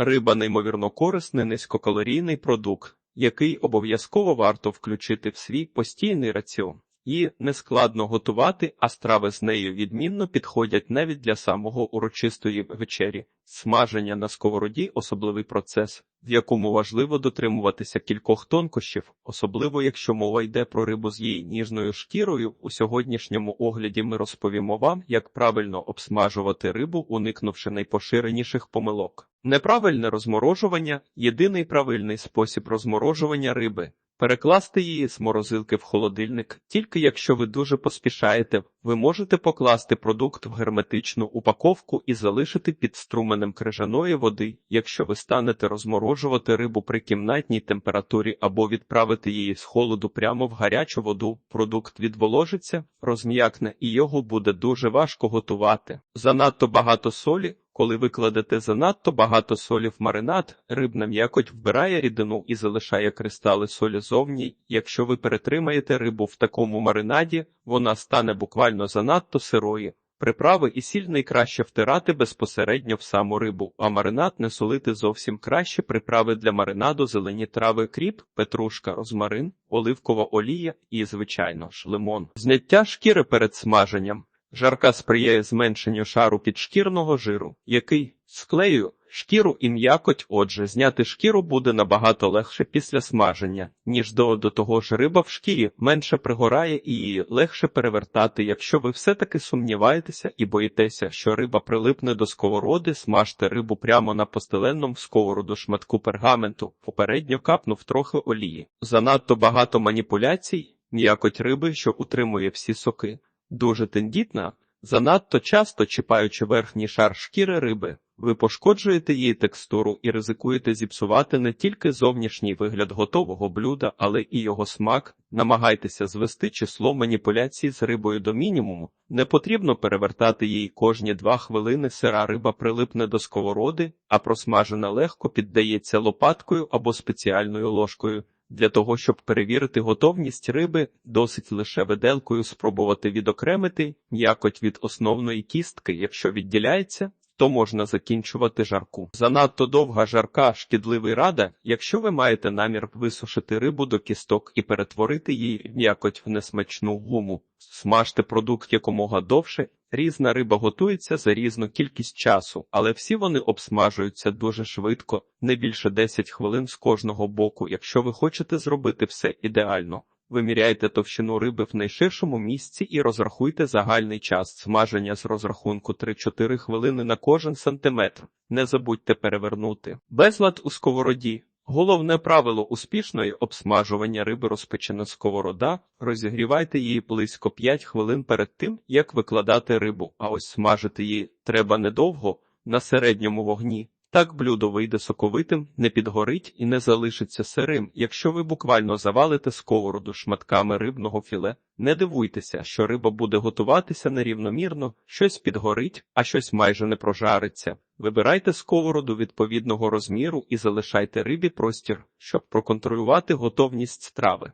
Риба неймовірно корисний низькокалорійний продукт, який обов'язково варто включити в свій постійний раціон. Її нескладно готувати, а страви з нею відмінно підходять навіть для самого урочистої вечері. Смаження на сковороді особливий процес, в якому важливо дотримуватися кількох тонкощів, особливо якщо мова йде про рибу з її ніжною шкірою. У сьогоднішньому огляді ми розповімо вам, як правильно обсмажувати рибу, уникнувши найпоширеніших помилок. Неправильне розморожування єдиний правильний спосіб розморожування риби. Перекласти її з морозилки в холодильник, тільки якщо ви дуже поспішаєте, ви можете покласти продукт в герметичну упаковку і залишити під струменем крижаної води, якщо ви станете розморожувати рибу при кімнатній температурі або відправити її з холоду прямо в гарячу воду, продукт відволожиться, розм'якне і його буде дуже важко готувати. Занадто багато солі. Коли ви кладете занадто багато солі в маринад, рибна м'якоть вбирає рідину і залишає кристали солі зовні. Якщо ви перетримаєте рибу в такому маринаді, вона стане буквально занадто сирою. Приправи і сіль найкраще втирати безпосередньо в саму рибу, а маринад не солити зовсім краще. Приправи для маринаду, зелені трави, кріп, петрушка, розмарин, оливкова олія і, звичайно ж, лимон. Зняття шкіри перед смаженням. Жарка сприяє зменшенню шару підшкірного жиру, який склею шкіру і м'якоть. Отже, зняти шкіру буде набагато легше після смаження, ніж до, до того ж риба в шкірі менше пригорає і її легше перевертати. Якщо ви все-таки сумніваєтеся і боїтеся, що риба прилипне до сковороди, смажте рибу прямо на постеленному сковороду шматку пергаменту, попередньо капнув трохи олії. Занадто багато маніпуляцій, м'якоть риби, що утримує всі соки. Дуже тендітна, занадто часто чіпаючи верхній шар шкіри риби, ви пошкоджуєте її текстуру і ризикуєте зіпсувати не тільки зовнішній вигляд готового блюда, але і його смак. Намагайтеся звести число маніпуляцій з рибою до мінімуму. Не потрібно перевертати її кожні два хвилини. Сира риба прилипне до сковороди, а просмажена легко піддається лопаткою або спеціальною ложкою. Для того, щоб перевірити готовність риби, досить лише виделкою спробувати відокремити м'якоть від основної кістки, якщо відділяється, то можна закінчувати жарку. Занадто довга жарка шкідливий рада, якщо ви маєте намір висушити рибу до кісток і перетворити її м'якоть в несмачну гуму. Смажте продукт якомога довше. Різна риба готується за різну кількість часу, але всі вони обсмажуються дуже швидко, не більше 10 хвилин з кожного боку. Якщо ви хочете зробити все ідеально, виміряйте товщину риби в найширшому місці і розрахуйте загальний час смаження з розрахунку 3-4 хвилини на кожен сантиметр. Не забудьте перевернути. Безлад у сковороді. Головне правило успішної обсмажування риби розпечена сковорода, розігрівайте її близько 5 хвилин перед тим, як викладати рибу, а ось смажити її треба недовго, на середньому вогні. Так блюдо вийде соковитим, не підгорить і не залишиться сирим. Якщо ви буквально завалите сковороду шматками рибного філе, не дивуйтеся, що риба буде готуватися нерівномірно, щось підгорить, а щось майже не прожариться. Вибирайте сковороду відповідного розміру і залишайте рибі простір, щоб проконтролювати готовність страви.